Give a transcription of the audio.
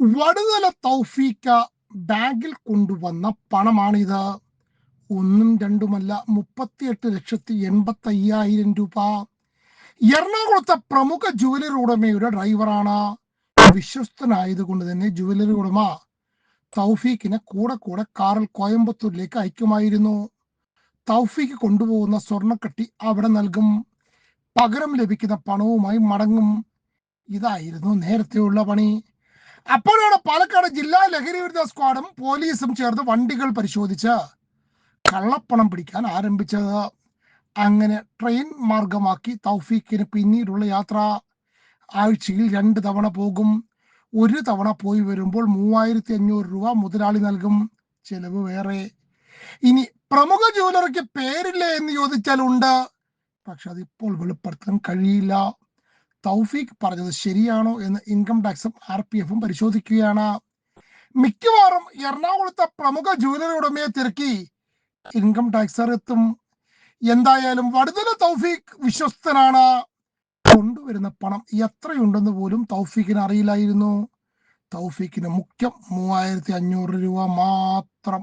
വടുതല തൗഫീക്ക ബാങ്കിൽ കൊണ്ടുവന്ന പണമാണിത്. ഒന്നും രണ്ടുമല്ല മുപ്പത്തിയെട്ട് ലക്ഷത്തി എൺപത്തി അയ്യായിരം രൂപ. എറണാകുളത്തെ പ്രമുഖ ജുവലറി ഉടമയുടെ ഡ്രൈവറാണ്. വിശ്വസ്തനായതുകൊണ്ട് തന്നെ ജുവലറി ഉടമ തൗഫീഖിനെ കൂടെ കൂടെ കാറിൽ കോയമ്പത്തൂരിലേക്ക് അയക്കുമായിരുന്നു. തൗഫീഖ് കൊണ്ടുപോകുന്ന സ്വർണക്കട്ടി അവിടെ നൽകും. പകരം ലഭിക്കുന്ന പണവുമായി മടങ്ങും. ഇതായിരുന്നു നേരത്തെയുള്ള പണി. അപ്പോഴാണ് പാലക്കാട് ജില്ലാ ലഹരി വിരുദ്ധ സ്ക്വാഡും പോലീസും ചേർന്ന് വണ്ടികൾ പരിശോധിച്ച് കള്ളപ്പണം പിടിക്കാൻ ആരംഭിച്ചത്. അങ്ങനെ ട്രെയിൻ മാർഗമാക്കി തൗഫീഖിന് പിന്നീടുള്ള യാത്ര. ആഴ്ചയിൽ രണ്ട് തവണ പോകും. ഒരു തവണ പോയി വരുമ്പോൾ മൂവായിരത്തി അഞ്ഞൂറ് രൂപ മുതലാളി നൽകും. ചെലവ് വേറെ. ഇനി പ്രമുഖ ജൂവലറിക്ക് പേരില്ല എന്ന് ചോദിച്ചാൽ ഉണ്ട് പക്ഷെ അതിപ്പോൾ വെളിപ്പെടുത്താൻ കഴിയില്ല. തൗഫീഖ് പറഞ്ഞത് ശരിയാണോ എന്ന് ഇൻകം ടാക്സും ആർ പി എഫും പരിശോധിക്കുകയാണ്. മിക്കവാറും എറണാകുളത്തെ പ്രമുഖ ജുവലറി ഉടമയെ തിരക്കി ഇൻകം ടാക്സർ എത്തും എന്തായാലും വടുതല തൗഫീഖ് വിശ്വസ്തനാണ്. കൊണ്ടുവരുന്ന പണം എത്രയുണ്ടെന്ന് പോലും തൗഫീഖിന് അറിയില്ലായിരുന്നു. തൗഫീഖിന് മുഖ്യം മൂവായിരത്തി അഞ്ഞൂറ് രൂപ മാത്രം.